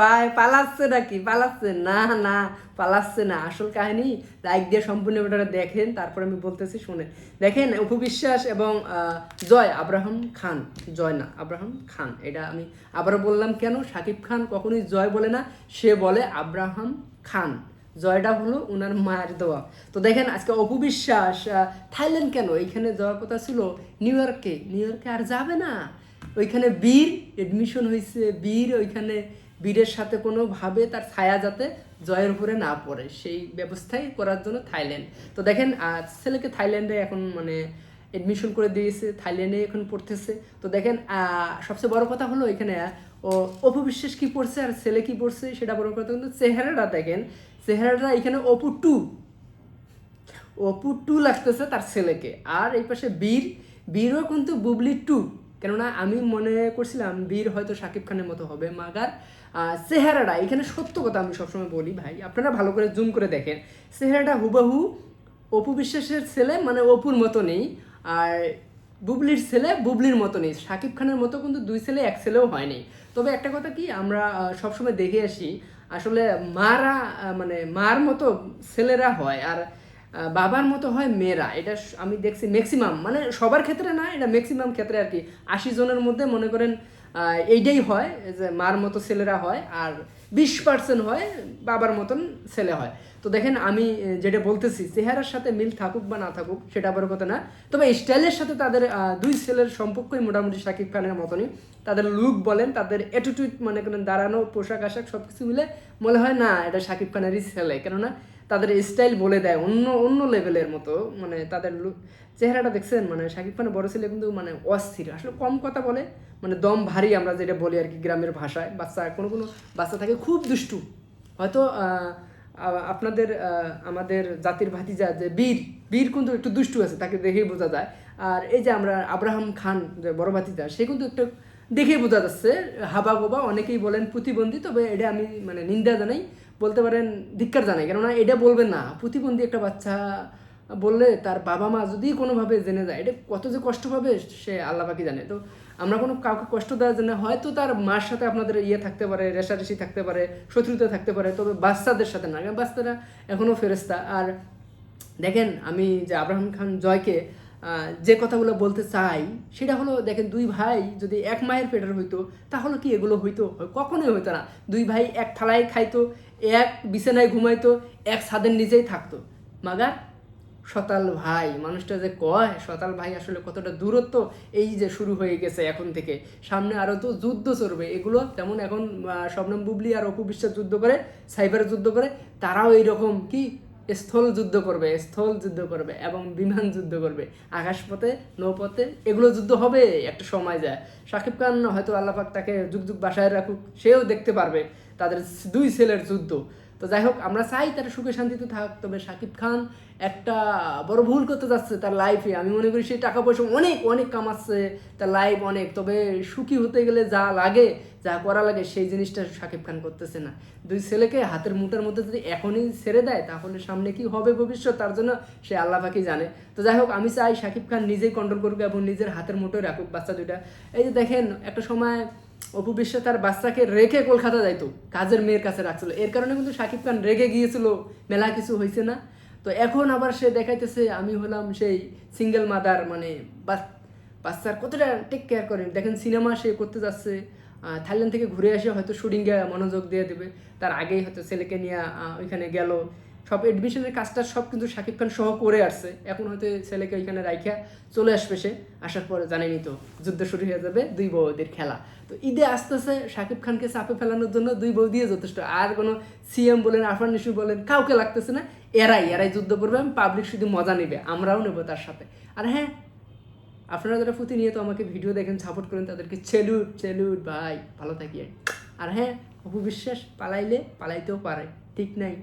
ভাই, পালাচ্ছে নাকি? পালাচ্ছে? না না, পালাচ্ছে না। আসল কাহিনী লাইক দিয়ে সম্পূর্ণ ভিডিওটা দেখেন, তারপর আমি বলতেছি শুনে দেখেন উপবিশ্বাস এবং জয়, আব্রাহাম খান। জয় না, আব্রাহাম খান। এটা আমি আবারও বললাম কেন? সাকিব খান কখনোই জয় বলে না, সে বলে আব্রাহাম খান। জয়টা হলো ওনার মায়ের দেওয়া তো দেখেন, আজকে অপবিশ্বাস থাইল্যান্ড কেন? এখানে যাওয়ার কথা ছিল নিউ ইয়র্কে। নিউ ইয়র্কে আর যাবে না। ওইখানে বীর এডমিশন হয়েছে। বীর ওইখানে বীরের সাথে কোনোভাবে তার ছায়া যাতে জয়ের উপরে না পড়ে, সেই ব্যবস্থাই করার জন্য থাইল্যান্ড। তো দেখেন ছেলেকে থাইল্যান্ডে এখন মানে এডমিশন করে দিয়েছে থাইল্যান্ডে এখন পড়তেছে। তো দেখেন সবচেয়ে বড় কথা হলো এখানে, ও, অপবিশ্বাস কি পড়ছে আর ছেলে কি পড়ছে সেটা বড় কথা, কিন্তু চেহারাটা দেখেন, চেহারাটা এখানে অপু টু। অপু টু লাগতেছে তার ছেলেকে। আর এই পাশে বীর, বীরও কিন্তু বুবলি টু। কেননা আমি মনে করছিলাম বীর হয়তো শাকিব খানের মতো হবে, মাগার চেহারাটা, এখানে সত্য কথা আমি সবসময় বলি ভাই, আপনারা ভালো করে জুম করে দেখেন। চেহারাটা হুবাহু অপু বিশ্বাসের ছেলে মানে অপুর মতো নেই, আর বুবলির ছেলে বুবলির মতো নেই শাকিব খানের মতো কিন্তু দুই ছেলে, এক ছেলেও হয়নি তবে একটা কথা কি, আমরা সবসময় দেখে আসি, আসলে মারা মানে মার মতো ছেলেরা হয়, আর বাবার মতো হয় মেয়েরা। এটা আমি দেখছি ম্যাক্সিমাম মানে সবার ক্ষেত্রে না, এটা ম্যাক্সিমাম ক্ষেত্রে আর কি। আশি জনের মধ্যে মনে করেন এইটাই হয় যে মার মতো ছেলেরা হয় আর বিশ পার্সেন্ট হয় বাবার মতন ছেলে হয়। তো দেখেন আমি যেটা বলতেছি, চেহারার সাথে মিল থাকুক বা না থাকুক, সেটা বড় কথা না। তবে স্টাইলের সাথে তাদের দুই ছেলের সম্পর্কই মোটামুটি শাকিব খানের মতনই। তাদের লুক বলেন, তাদের অ্যাটিটিউড মনে করেন, দাঁড়ানো পোশাক আশাক সব কিছু মিলে মনে হয় না, এটা শাকিব খানেরই ছেলে। কেননা তাদের স্টাইল বলে দেয়, অন্য অন্য লেভেলের মতো। মানে তাদের চেহারাটা দেখছেন? মানে শাকিব খানের বড় ছেলে কিন্তু মানে অস্থির। আসলে কম কথা বলে মানে দম ভারী আমরা যেটা বলি আর কি গ্রামের ভাষায়। বাচ্চা, কোনো কোনো বাচ্চা থাকে খুব দুষ্টু। হয়তো আপনাদের আমাদের জাতির ভাতিজা যে বীর বীর কিন্তু একটু দুষ্টু আছে, তাকে দেখেই বোঝা যায়। আর এই যে আমরা আব্রাহাম খান, যে বড় ভাতিজা, সে কিন্তু একটু দেখেই বোঝা যাচ্ছে। হাবা গোবা অনেকেই বলেন প্রতিবন্ধী, তবে এটা আমি মানে নিন্দা জানাই। বলতে পারেন ধিক্কার জানাই কেননা এটা বলবেন না। প্রতিবন্ধী একটা বাচ্চা বললে তার বাবা মা যদি কোনোভাবে জেনে যায়, এটা কত যে কষ্ট পাবে সে আল্লাহ পাকি জানে। তো আমরা কোনো কাউকে কষ্ট দেওয়ার জন্য হয়তো তার মার সাথে আপনাদের ইয়ে থাকতে পারে, রেশারেশি থাকতে পারে, শত্রুতা থাকতে পারে, তবে বাচ্চাদের সাথে না। বাচ্চারা এখনও ফেরেস্তা আর দেখেন, আমি যে আব্রাহাম খান জয়কে যে কথাগুলো বলতে চাই, সেটা হলো দেখেন দুই ভাই যদি এক মায়ের পেটের হইতো, তাহলে কি এগুলো হইতো? কখনোই হইতো না। দুই ভাই এক থালায় খাইতো, এক বিছানায় ঘুমাইতো, এক ছাদের নিচেই থাকতো। মাগার, সতাল ভাই, মানুষটা যে কয়, সতাল ভাই আসলে কতটা দূরত্ব, এই যে শুরু হয়ে গেছে এখন থেকে। সামনে আরও তো যুদ্ধ চলবে। এগুলো যেমন এখন শবনম বুবলি আর অপু বিশ্বাস যুদ্ধ করে, সাইবার যুদ্ধ করে, তারাও এইরকম কি স্থল যুদ্ধ করবে, স্থল যুদ্ধ করবে এবং বিমান যুদ্ধ করবে। আকাশপথে, নৌপথে এগুলো যুদ্ধ হবে, একটা সময় যায়। শাকিব খান হয়তো আল্লাপাক তাকে যুগ যুগ বাসায় রাখুক, সেও দেখতে পারবে তাদের দুই ছেলের যুদ্ধ। তো যাই হোক, আমরা চাই তারা সুখে শান্তিতে থাক। তবে শাকিব খান একটা বড় ভুল করতে যাচ্ছে তার লাইফে আমি মনে করি সে টাকা পয়সা অনেক অনেক কামাচ্ছে তার লাইফ অনেক। তবে সুখী হতে গেলে যা লাগে, যা করা লাগে, সেই জিনিসটা শাকিব খান করতেছে না। দুই ছেলেকে হাতের মুঠের মধ্যে যদি এখনই ছেড়ে দেয়, তাহলে সামনে কি হবে ভবিষ্যৎ? তার জন্য সে আল্লাহ পাকি জানে। তো যাই হোক, আমি চাই শাকিব খান নিজেই কন্ট্রোল করুক এবং নিজের হাতের মুঠোয় রাখুক বাচ্চা দুইটা। এই যে দেখেন, একটা সময় অপু বিশ্ব তার বাচ্চাকে রেখে কলকাতা যাইতো, কাজের মেয়ের কাছে রাখছিল। এর কারণে কিন্তু শাকিব খান রেগে গিয়েছিল, মেলা কিছু হয়েছে না। তো এখন আবার সে দেখাইতেছে, আমি হলাম সেই সিঙ্গেল মাদার মানে বাচ- বাচ্চার কতটা টেক কেয়ার করেন দেখেন সিনেমা সে করতে যাচ্ছে থাইল্যান্ড থেকে ঘুরে এসে হয়তো শুটিংয়ে মনোযোগ দিয়ে দেবে। তার আগেই হয়তো ছেলেকে নিয়ে ওইখানে গেল। সব এডমিশনের কাজটা সব কিন্তু শাকিব খান সহ করে আসছে। এখন হয়তো ছেলেকে ওইখানে রাইখা চলে আসবে সে, আসার পরে জানেনি তো, যুদ্ধ শুরু হয়ে যাবে, দুই বউদের খেলা। তো ঈদে আসতেছে, শাকিব খানকে চাপে ফেলানোর জন্য দুই বউ দিয়ে যথেষ্ট। আর কোনো সিএম বলেন আফরান নিশু বলেন, কাউকে লাগতেছে না, এরাই এরাই যুদ্ধ করবে পাবলিক শুধু মজা নেবে, আমরাও নেব তার সাথে। আর হ্যাঁ আপনারা যারা প্রতিনিয়ত আমাকে ভিডিও দেখেন সাপোর্ট করেন, তাদেরকে চেলুট চেলুট ভাই ভালো থাকি আর হ্যাঁ অপু বিশ্বাস, পালাইলে পালাইতেও পারে, ঠিক নাই।